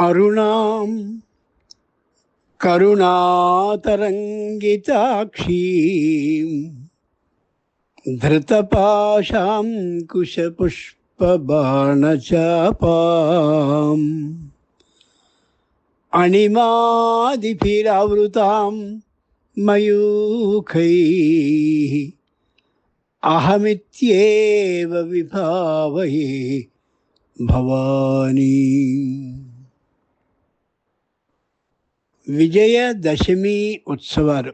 अरुणां करुणातरङ्गिताक्षीं धृतपाशां कुशपुष्पबाणचापाम् अणिमादिभिरावृतां मयूखैः अहमित्येव विभावये भवानी। విజయదశమి ఉత్సవాలు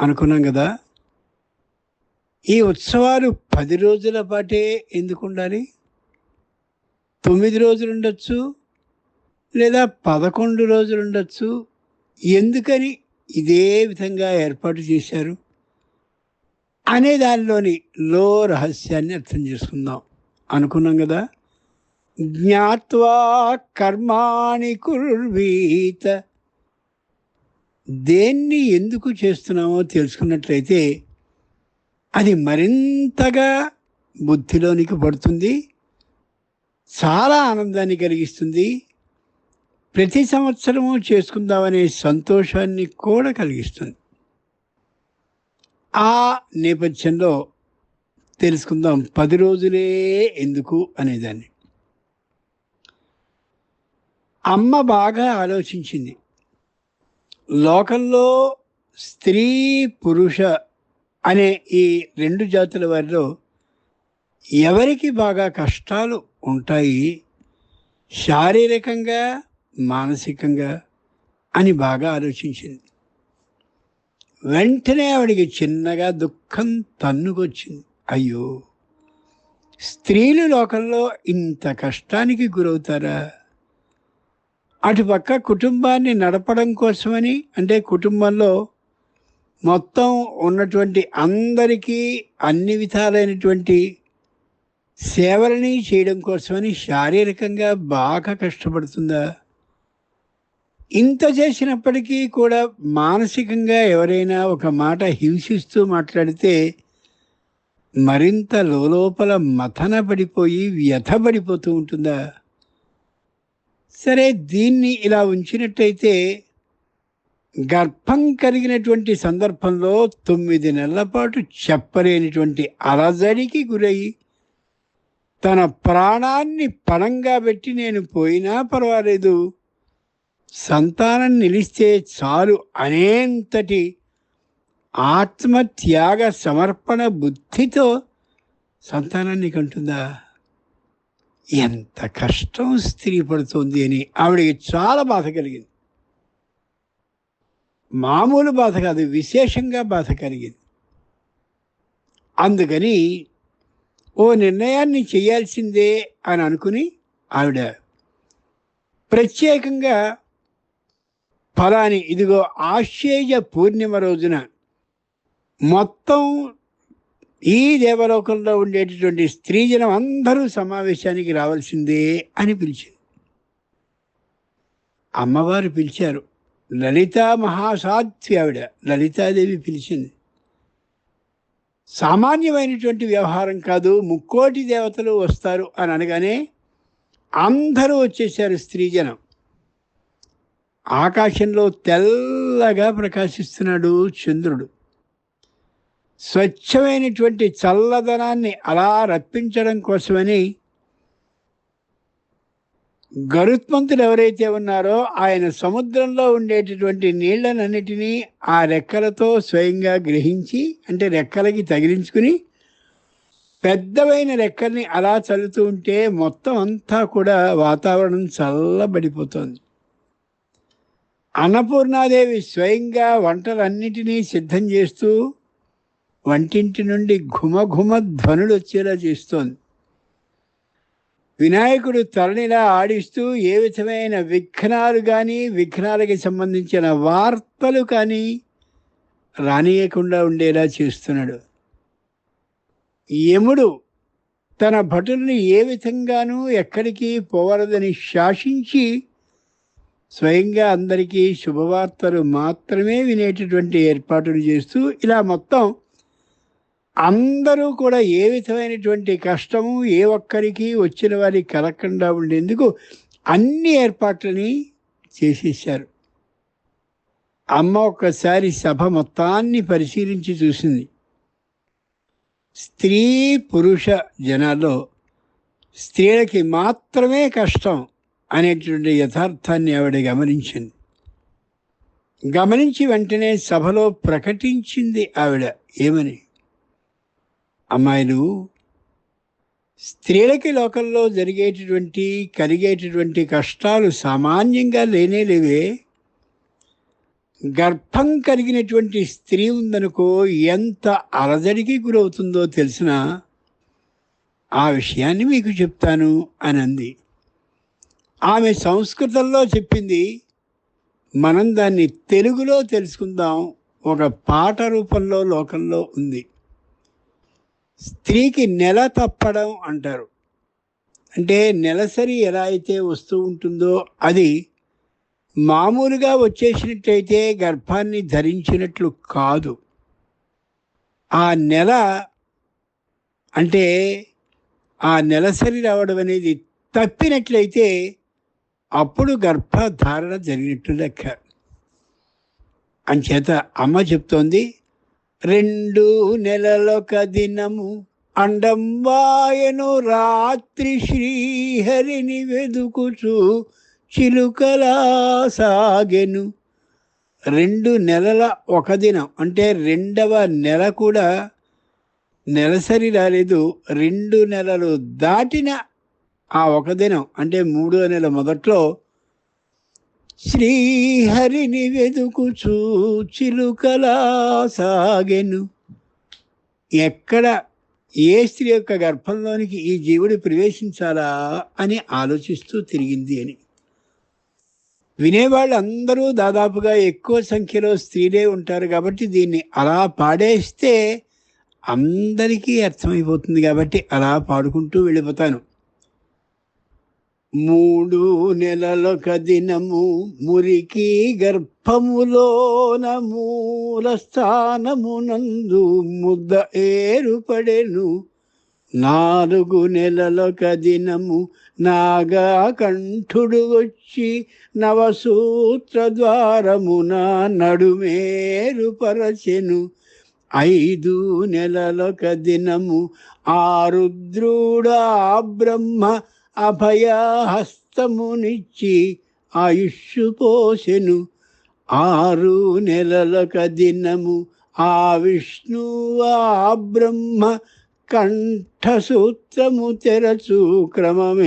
అనుకున్నాం కదా. ఈ ఉత్సవాలు పది రోజుల పాటే ఎందుకు ఉండాలి? తొమ్మిది రోజులు ఉండొచ్చు లేదా పదకొండు రోజులు ఉండొచ్చు. ఎందుకని ఇదే విధంగా ఏర్పాటు చేశారు అనే దానిలోని లో రహస్యాన్ని అర్థం చేసుకుందాం. అనుకున్నాం కదా. జ్ఞాత్వా కర్మాణి కుర్వీత దేన్ని ఎందుకు చేస్తున్నామో తెలుసుకున్నట్లయితే అది మరింతగా బుద్ధిలోనికి పడుతుంది చాలా ఆనందాన్ని కలిగిస్తుంది ప్రతి సంవత్సరము చేసుకుందామనే సంతోషాన్ని కూడా కలిగిస్తుంది. ఆ నేపథ్యంలో తెలుసుకుందాం పది రోజులే ఎందుకు అనేదాన్ని. అమ్మ బాగా ఆలోచించింది. లోకంలో స్త్రీ పురుష అనే ఈ రెండు జాతుల వారిలో ఎవరికి బాగా కష్టాలు ఉంటాయి? శారీరకంగా మానసికంగా అని బాగా ఆలోచించింది. వెంటనే ఆవిడికి చిన్నగా దుఃఖం తన్నుకొచ్చింది. అయ్యో! స్త్రీలు లోకంలో ఇంత కష్టానికి గురవుతారా? అటుపక్క కుటుంబాన్ని నడపడం కోసమని అంటే కుటుంబంలో మొత్తం ఉన్నటువంటి అందరికీ అన్ని విధాలైనటువంటి సేవలని చేయడం కోసమని శారీరకంగా బాగా కష్టపడుతుందా? ఇంత చేసినప్పటికీ కూడా మానసికంగా ఎవరైనా ఒక మాట హింసిస్తూ మాట్లాడితే మరింత లోపల మథన పడిపోయి వ్యథపడిపోతూ ఉంటుందా? సరే దీన్ని ఇలా ఉంచినట్టయితే గర్భం కలిగినటువంటి సందర్భంలో తొమ్మిది నెలల పాటు చెప్పలేనిటువంటి అలజడికి గురై తన ప్రాణాన్ని పణంగా పెట్టి నేను పోయినా పర్వాలేదు. సంతానం నిలిస్తే చాలు అనేంతటి ఆత్మత్యాగ సమర్పణ బుద్ధితో సంతానాన్ని కంటుందా? ఎంత కష్టం స్త్రీ పడుతుంది అని ఆవిడకి చాలా బాధ కలిగింది. మామూలు బాధ కాదు విశేషంగా బాధ కలిగింది. అందుకని ఓ నిర్ణయాన్ని చేయాల్సిందే అని అనుకుని ఆవిడ ప్రత్యేకంగా ఫలాని ఇదిగో ఆశ్చర్య పూర్ణిమ రోజున మొత్తం ఈ దేవలోకంలో ఉండేటటువంటి స్త్రీజనం అందరూ సమావేశానికి రావాల్సిందే అని పిలిచింది. అమ్మవారు పిలిచారు. లలితా మహాసాధ్వి ఆవిడ లలితాదేవి పిలిచింది. సామాన్యమైనటువంటి వ్యవహారం కాదు ముక్కోటి దేవతలు వస్తారు అని అనగానే అందరూ వచ్చేసారు స్త్రీజనం ఆకాశంలో తెల్లగా ప్రకాశిస్తున్నాడు చంద్రుడు. స్వచ్ఛమైనటువంటి చల్లదనాన్ని అలా రప్పించడం కోసమని గరుత్మంతుడు ఎవరైతే ఉన్నారో ఆయన సముద్రంలో ఉండేటటువంటి నీళ్ళనన్నిటినీ ఆ రెక్కలతో స్వయంగా గ్రహించి అంటే రెక్కలకి తగిలించుకుని పెద్దవైన రెక్కల్ని అలా చల్లుతూ ఉంటే మొత్తం అంతా కూడా వాతావరణం చల్లబడిపోతుంది. అన్నపూర్ణాదేవి స్వయంగా వంటలన్నిటినీ సిద్ధం చేస్తూ వంటింటి నుండి ఘుమఘుమ ధ్వనులు వచ్చేలా చేస్తోంది. వినాయకుడు తలనిలా ఆడిస్తూ ఏ విధమైన విఘ్నాలు కానీ విఘ్నాలకి సంబంధించిన వార్తలు కానీ రానియకుండా ఉండేలా చేస్తున్నాడు. యముడు తన భటుల్ని ఏ విధంగానూ ఎక్కడికి పోవరదని శాసించి స్వయంగా అందరికీ శుభవార్తలు మాత్రమే వినేటటువంటి ఏర్పాటులు చేస్తూ ఇలా మొత్తం అందరూ కూడా ఏ విధమైనటువంటి కష్టము ఏ ఒక్కరికి వచ్చిన వారికి కలగకుండా ఉండేందుకు అన్ని ఏర్పాట్లని చేసేసారు అమ్మ ఒక్కసారి సభ మొత్తాన్ని పరిశీలించి చూసింది. స్త్రీ పురుష జనాల్లో స్త్రీలకి మాత్రమే కష్టం అనేటువంటి యథార్థాన్ని ఆవిడ గమనించింది. గమనించి వెంటనే సభలో ప్రకటించింది ఆవిడ. ఏమని? అమ్మాయిలు స్త్రీలకి లోకంలో జరిగేటటువంటి కలిగేటటువంటి కష్టాలు సామాన్యంగా లేనే లేవే. గర్భం కలిగినటువంటి స్త్రీ ఉందనుకో ఎంత అలజడికి గురవుతుందో తెలిసిన ఆ విషయాన్ని మీకు చెప్తాను అని అంది ఆమె సంస్కృతంలో చెప్పింది మనం దాన్ని తెలుగులో తెలుసుకుందాం ఒక పాట రూపంలో లోకంలో ఉంది. స్త్రీకి నెల తప్పడం అంటారు. అంటే నెలసరి ఎలా అయితే వస్తూ ఉంటుందో అది మామూలుగా వచ్చేసినట్లయితే గర్భాన్ని ధరించినట్లు కాదు. ఆ నెల అంటే ఆ నెలసరి రావడం అనేది తప్పినట్లయితే అప్పుడు గర్భధారణ జరిగినట్లు లెక్క. అంచేత అమ్మ చెప్తోంది రెండు నెలలొక దినము అండంబాయను రాత్రి శ్రీహరిని వెదుకుచు చిలుకలా సాగెను. రెండు నెలల ఒక దినం అంటే రెండవ నెల కూడా నెలసరి రాలేదు. రెండు నెలలు దాటిన ఆ ఒక దినం అంటే మూడో నెల మొదట్లో శ్రీహరిని వెదుకుచూ చిలుకలా సాగెను. ఎక్కడ ఏ స్త్రీ యొక్క గర్భంలోనికి ఈ జీవుడు ప్రవేశించాలా అని ఆలోచిస్తూ తిరిగింది అని. వినేవాళ్ళు అందరూ దాదాపుగా ఎక్కువ సంఖ్యలో స్త్రీలే ఉంటారు కాబట్టి దీన్ని అలా పాడేస్తే అందరికీ అర్థమైపోతుంది కాబట్టి అలా పాడుకుంటూ వెళ్ళిపోతాను. మూడు నెలలొక దినము మురికి గర్భములోన మూల స్థానమునందు ముద్ద ఏరుపడెను. నాలుగు నెలలొక దినము నాగా కంఠుడు వచ్చి నవసూత్ర ద్వారమున నడుమేరుపరచెను ఐదు నెలలొక దినము ఆరుద్రుడా బ్రహ్మ అభయహస్తమునిచ్చి ఆయుష్షు పోసెను. ఆరు నెలలక దినము ఆ విష్ణువా బ్రహ్మ కంఠసూత్రము తెరచు క్రమమేరుపరచెను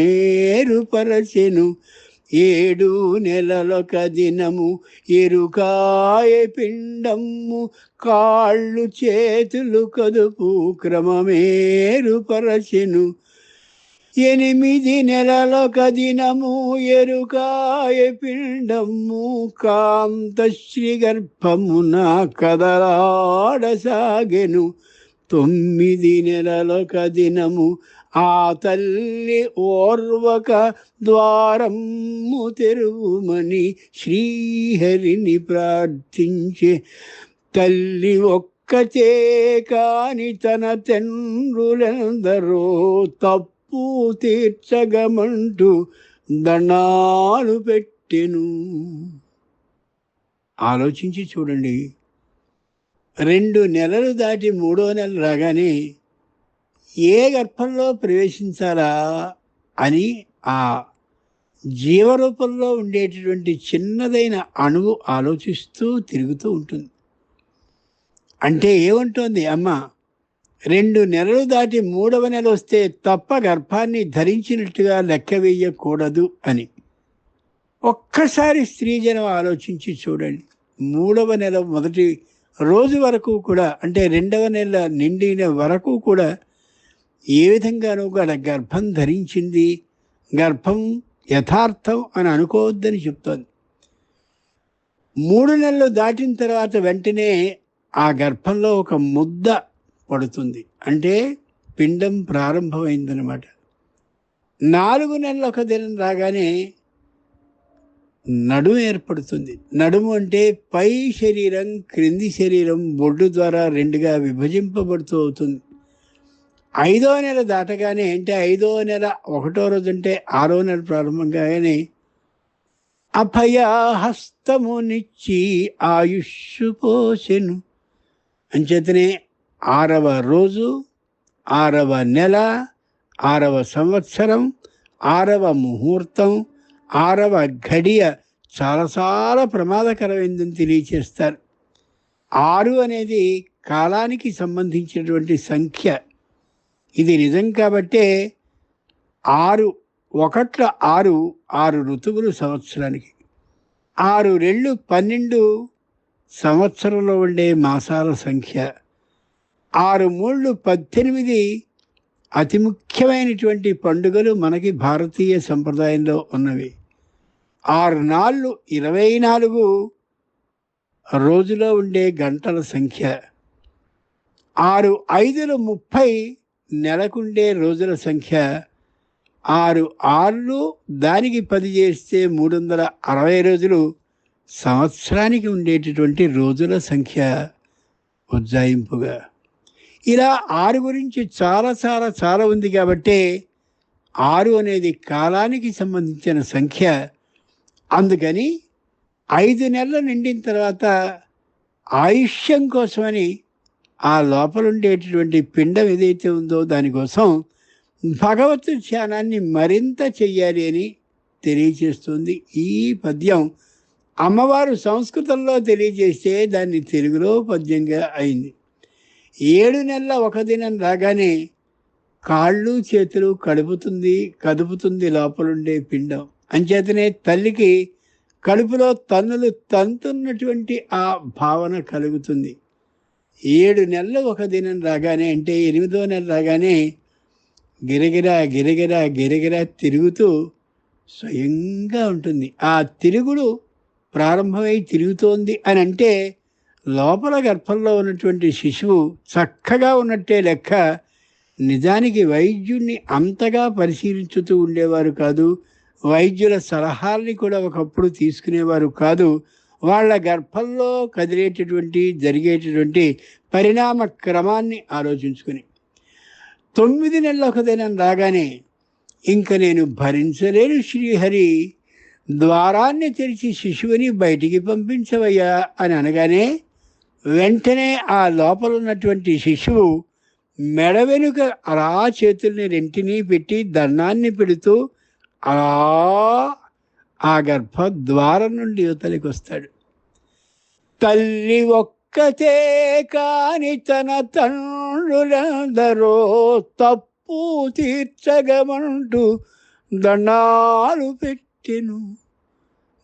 ఏడు నెలలొక దినము ఎరుకాయ పిండము కాళ్ళు చేతులు కదుపు క్రమమేరుపరచెను ఎనిమిది నెలలొక దినము ఎరుకాయ పిండము కాంత శ్రీగర్భమున కదలాడసాగెను. తొమ్మిది నెలలొక దినము ఆ తల్లి ఓర్వక ద్వారము తెరువుమని శ్రీహరిని ప్రార్థించే. తల్లి ఒక్కతే కాని తన తండ్రులందరూ తప్పు తీర్చగమంటూ దండాలు పెట్టెను. ఆలోచించి చూడండి. రెండు నెలలు దాటి మూడో నెల రాగానే ఏ గర్భంలో ప్రవేశించాలా అని ఆ జీవరూపంలో ఉండేటటువంటి చిన్నదైన అణువు ఆలోచిస్తూ తిరుగుతూ ఉంటుంది. అంటే ఏముంటుంది అమ్మ? రెండు నెలలు దాటి మూడవ నెల వస్తే తప్ప గర్భాన్ని ధరించినట్టుగా లెక్క వేయకూడదు అని. ఒక్కసారి స్త్రీజనం ఆలోచించి చూడండి. మూడవ నెల మొదటి రోజు వరకు కూడా అంటే రెండవ నెల నిండిన వరకు కూడా ఏ విధంగానూ కూడా గర్భం ధరించింది గర్భం యథార్థం అని అనుకోవద్దని చెప్తోంది. మూడు నెలలు దాటిన తర్వాత వెంటనే ఆ గర్భంలో ఒక ముద్ద పడుతుంది. అంటే పిండం ప్రారంభమైందనమాట నాలుగు నెలలు ఒక దినం రాగానే నడుము ఏర్పడుతుంది. నడుము అంటే పై శరీరం క్రింది శరీరం బొడ్డు ద్వారా రెండుగా విభజింపబడుతూ అవుతుంది. ఐదో నెల దాటగానే అంటే ఐదో నెల ఒకటో రోజు అంటే ఆరో నెల ప్రారంభంగానే అభయహస్తమునిచ్చి ఆయుష్ పోసెను. అంచేతనే ఆరవ రోజు ఆరవ నెల ఆరవ సంవత్సరం ఆరవ ముహూర్తం ఆరవ ఘడియ చాలా చాలా ప్రమాదకరమైందని తెలియచేస్తారు. ఆరు అనేది కాలానికి సంబంధించినటువంటి సంఖ్య. ఇది నిజం కాబట్టే ఆరు ఒకట్ల ఆరు ఆరు ఋతువులు సంవత్సరానికి. ఆరు రెళ్ళు పన్నెండు సంవత్సరంలో ఉండే మాసాల సంఖ్య. ఆరు మూళ్ళు పద్దెనిమిది అతి ముఖ్యమైనటువంటి పండుగలు మనకి భారతీయ సంప్రదాయంలో ఉన్నవి. ఆరు నాళ్ళు ఇరవై నాలుగు రోజులో ఉండే గంటల సంఖ్య. ఆరు ఐదులు ముప్పై నెలకుండే రోజుల సంఖ్య. ఆరు ఆరులు దానికి పది చేస్తే మూడు వందల అరవై రోజులు సంవత్సరానికి ఉండేటటువంటి రోజుల సంఖ్య. ఉజ్జాయింపుగా. ఇలా ఆరు గురించి చాలా చాలా చాలా ఉంది కాబట్టి ఆరు అనేది కాలానికి సంబంధించిన సంఖ్య. అందుకని ఐదు నెలలు నిండిన తర్వాత ఆయుష్యం కోసమని ఆ లోపల ఉండేటటువంటి పిండం ఏదైతే ఉందో దానికోసం భగవత్ ధ్యానాన్ని మరింత చెయ్యాలి అని తెలియజేస్తుంది. ఈ పద్యం అమ్మవారు సంస్కృతంలో తెలియజేస్తే దాన్ని తెలుగులో పద్యంగా అయింది. ఏడు నెలల ఒక దినం రాగానే కాళ్ళు చేతులు కడుపుతుంది కదుపుతుంది లోపలుండే పిండం. అంచేతనే తల్లికి కడుపులో తన్నులు తంతున్నటువంటి ఆ భావన కలుగుతుంది. ఏడు నెలలు ఒక దినం రాగానే అంటే ఎనిమిదో నెల రాగానే గిరగిరా గిరగిరా గిరగిరా తిరుగుతూ స్వయంగా ఉంటుంది. ఆ తిరుగుడు ప్రారంభమై తిరుగుతోంది అని అంటే లోపల గర్భంలో ఉన్నటువంటి శిశువు చక్కగా ఉన్నట్టే లెక్క నిజానికి వైద్యుణ్ణి అంతగా పరిశీలించుతూ ఉండేవారు కాదు. వైద్యుల సలహాల్ని కూడా ఒకప్పుడు తీసుకునేవారు కాదు. వాళ్ళ గర్భంలో కదిలేటటువంటి జరిగేటటువంటి పరిణామ క్రమాన్ని ఆలోచించుకుని. తొమ్మిది నెలల ఒక దినం రాగానే ఇంక నేను భరించలేను శ్రీహరి. ద్వారాన్ని తెరిచి శిశువుని బయటికి పంపించవయ్యా అని అనగానే వెంటనే ఆ లోపల ఉన్నటువంటి శిశువు మెడ వెనుక అలా చేతుల్ని రెంటినీ పెట్టి దండాన్ని పెడుతూ అలా ఆ గర్భ ద్వారం నుండి యువతలికి వస్తాడు. తల్లి ఒక్కతే కాని తన తండ్రులందరో తప్పు తీర్చగమంటూ దండాలు పెట్టెను.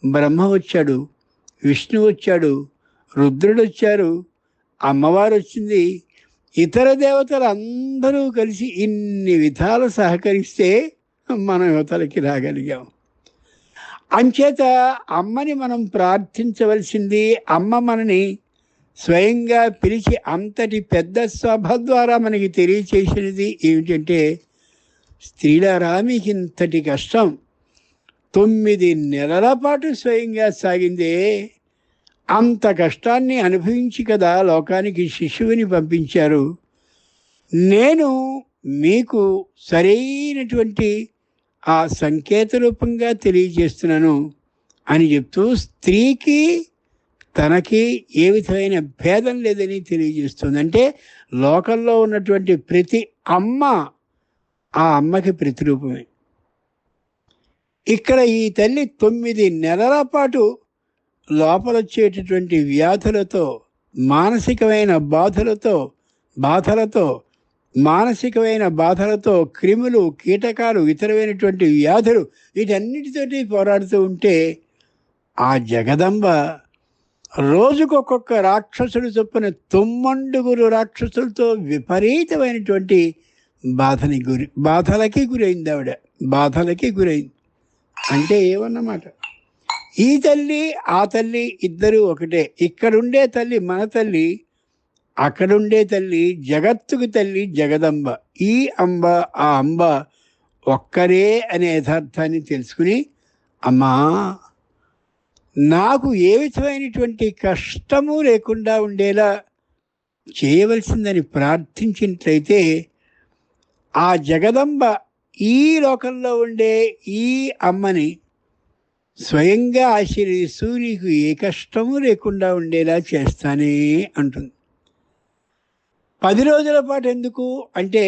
బ్రహ్మ వచ్చాడు విష్ణు వచ్చాడు రుద్రుడు వచ్చారు అమ్మవారు వచ్చింది ఇతర దేవతలు అందరూ కలిసి ఇన్ని విధాలు సహకరిస్తే మనం యువతలకి రాగలిగాం. అంచేత అమ్మని మనం ప్రార్థించవలసింది అమ్మ మనని స్వయంగా పిలిచి అంతటి పెద్ద సభ ద్వారా మనకి తెలియచేసినది ఏమిటంటే స్త్రీలారా మీకు ఇంతటి కష్టం. తొమ్మిది నెలల పాటు స్వయంగా సాగిందే అంత కష్టాన్ని అనుభవించి కదా లోకానికి శిశువుని పంపించారు. నేను మీకు సరైనటువంటి ఆ సంకేత రూపంగా తెలియజేస్తున్నాను అని చెప్తూ స్త్రీకి తనకి ఏ విధమైన భేదం లేదని తెలియజేస్తుంది. అంటే లోకంలో ఉన్నటువంటి ప్రతి అమ్మ ఆ అమ్మకి ప్రతిరూపమే. ఇక్కడ ఈ తల్లి తొమ్మిది నెలల పాటు లోపలొచ్చేటటువంటి వ్యాధులతో మానసికమైన బాధలతో బాధలతో మానసికమైన బాధలతో క్రిములు కీటకాలు ఇతరమైనటువంటి వ్యాధులు వీటన్నిటితోటి పోరాడుతూ ఉంటే ఆ జగదంబ రోజుకొక్కొక్క రాక్షసుడు చొప్పున తొమ్మండుగురు రాక్షసులతో విపరీతమైనటువంటి బాధని గురి బాధలకి గురైంది ఆవిడ బాధలకి గురైంది. అంటే ఏమన్నమాట? ఈ తల్లి ఆ తల్లి ఇద్దరు ఒకటే. ఇక్కడుండే తల్లి మన తల్లి అక్కడుండే తల్లి జగత్తుకు తల్లి జగదంబ. ఈ అంబ ఆ అంబ ఒక్కరే అనే యథార్థాన్ని తెలుసుకుని అమ్మా నాకు ఏ విధమైనటువంటి కష్టము లేకుండా ఉండేలా చేయవలసిందని ప్రార్థించినట్లయితే ఆ జగదంబ ఈ లోకంలో ఉండే ఈ అమ్మని స్వయంగా ఆశీర్వదిస్తూ నీకు ఏ కష్టము లేకుండా ఉండేలా చేస్తానే అంటుంది. పది రోజుల పాటు ఎందుకు? అంటే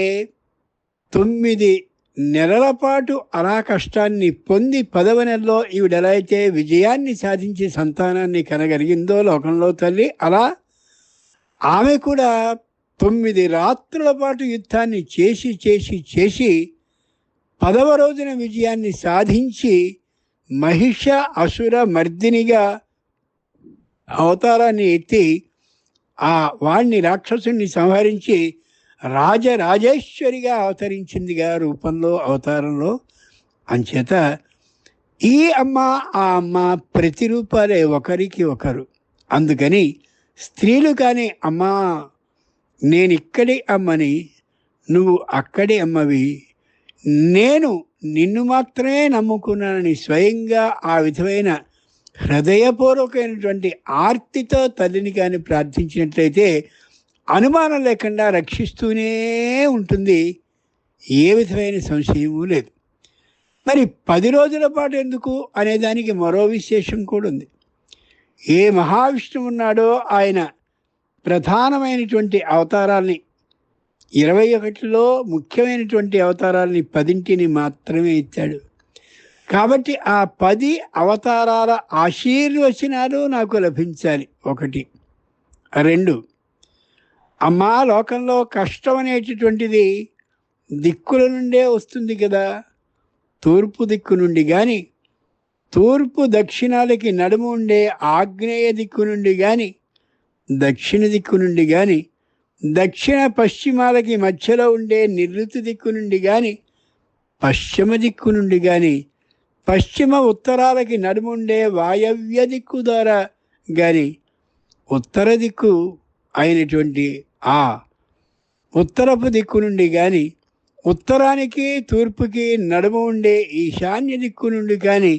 తొమ్మిది నెలల పాటు అలా కష్టాన్ని పొంది పదవ నెలలో ఈవిడ ఎలా అయితే విజయాన్ని సాధించి సంతానాన్ని కనగలిగిందో లోకంలో తల్లి అలా ఆమె కూడా తొమ్మిది రాత్రుల పాటు యుద్ధాన్ని చేసి చేసి చేసి పదవ రోజున విజయాన్ని సాధించి మహిష అసుర మర్దినిగా అవతారాన్ని ఎత్తి ఆ వాణ్ణి రాక్షసుని సంహరించి రాజరాజేశ్వరిగా అవతరించిందిగా రూపంలో అవతారంలో. అంచేత ఈ అమ్మ ఆ అమ్మ ప్రతిరూపాలే ఒకరికి ఒకరు. అందుకని స్త్రీలు కానీ అమ్మా నేను ఇక్కడి అమ్మని నువ్వు అక్కడి అమ్మవి. నేను నిన్ను మాత్రమే నమ్ముకున్నానని స్వయంగా ఆ విధమైన హృదయపూర్వకమైనటువంటి ఆర్తితో తల్లిని కానీ ప్రార్థించినట్లయితే అనుమానం లేకుండా రక్షిస్తూనే ఉంటుంది. ఏ విధమైన సంశయము లేదు. మరి పది రోజుల పాటు ఎందుకు అనేదానికి మరో విశేషం కూడా ఉంది. ఏ మహావిష్ణువు ఉన్నాడో ఆయన ప్రధానమైనటువంటి అవతారాల్ని ఇరవై ఒకటిలో ముఖ్యమైనటువంటి అవతారాలని పదింటిని మాత్రమే ఇచ్చాడు. కాబట్టి ఆ పది అవతారాల ఆశీర్వచనాలు నాకు లభించాలి. ఒకటి. రెండు. అమ్మా లోకంలో కష్టం అనేటటువంటిది దిక్కుల నుండే వస్తుంది కదా. తూర్పు దిక్కు నుండి కానీ తూర్పు దక్షిణాలకి నడుము ఉండే ఆగ్నేయ దిక్కు నుండి కానీ దక్షిణ దిక్కు నుండి కానీ దక్షిణ పశ్చిమాలకి మధ్యలో ఉండే నిరుతి దిక్కు నుండి కానీ పశ్చిమ దిక్కు నుండి కానీ పశ్చిమ ఉత్తరాలకి నడుముండే వాయవ్య దిక్కు ద్వారా కానీ ఉత్తర దిక్కు అయినటువంటి ఆ ఉత్తరపు దిక్కు నుండి కానీ ఉత్తరానికి తూర్పుకి నడుము ఉండే ఈశాన్య దిక్కు నుండి కానీ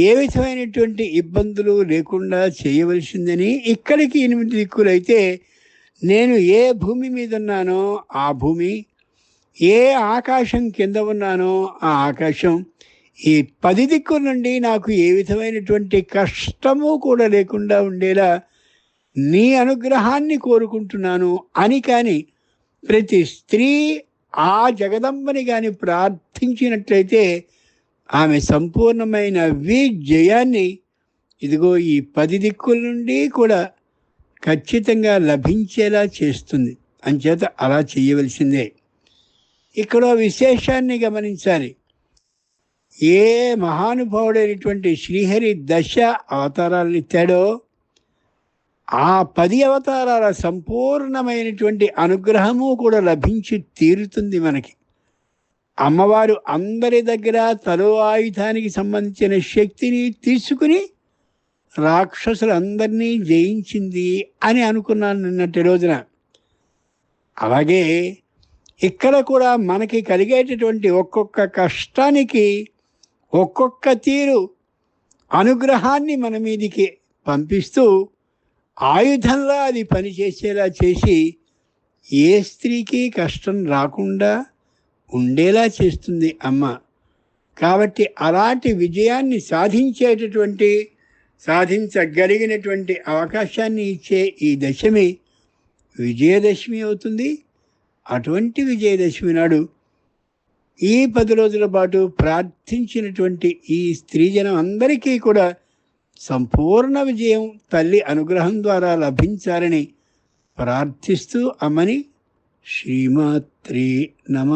ఏ విధమైనటువంటి ఇబ్బందులు లేకుండా చేయవలసిందని ఇక్కడికి ఎనిమిది దిక్కులైతే నేను ఏ భూమి మీద ఉన్నానో ఆ భూమి ఏ ఆకాశం కింద ఉన్నానో ఆ ఆకాశం ఈ పది దిక్కుల నుండి నాకు ఏ విధమైనటువంటి కష్టము కూడా లేకుండా ఉండేలా నీ అనుగ్రహాన్ని కోరుకుంటున్నాను అని కానీ ప్రతి స్త్రీ ఆ జగదంబని కానీ ప్రార్థించినట్లయితే ఆమె సంపూర్ణమైన విజయాన్ని ఇదిగో ఈ పది దిక్కుల నుండి కూడా ఖచ్చితంగా లభించేలా చేస్తుంది. అంచేత అలా చేయవలసిందే. ఇక్కడ విశేషాన్ని గమనించాలి. ఏ మహానుభావుడైనటువంటి శ్రీహరి దశ అవతారాలను ఇచ్చాడో ఆ పది అవతారాల సంపూర్ణమైనటువంటి అనుగ్రహము కూడా లభించి తీరుతుంది మనకి. అమ్మవారు అందరి దగ్గర తలో ఆయుధానికి సంబంధించిన శక్తిని తీసుకుని రాక్షసులందరినీ జయించింది అని అనుకున్నాను నిన్నటి రోజున. అలాగే ఇక్కడ కూడా మనకి కలిగేటటువంటి ఒక్కొక్క కష్టానికి ఒక్కొక్క తీరు అనుగ్రహాన్ని మన మీదికి పంపిస్తూ ఆయుధంలా అది పనిచేసేలా చేసి ఏ స్త్రీకి కష్టం రాకుండా ఉండేలా చేస్తుంది అమ్మ. కాబట్టి అలాంటి విజయాన్ని సాధించేటటువంటి సాధించగలిగినటువంటి అవకాశాన్ని ఇచ్చే ఈ దశమి విజయదశమి అవుతుంది. అటువంటి విజయదశమి నాడు ఈ పది రోజుల పాటు ప్రార్థించినటువంటి ఈ స్త్రీజనం అందరికీ కూడా సంపూర్ణ విజయం తల్లి అనుగ్రహం ద్వారా లభించాలని ప్రార్థిస్తూ అమ్మని శ్రీమాత్రి నమ.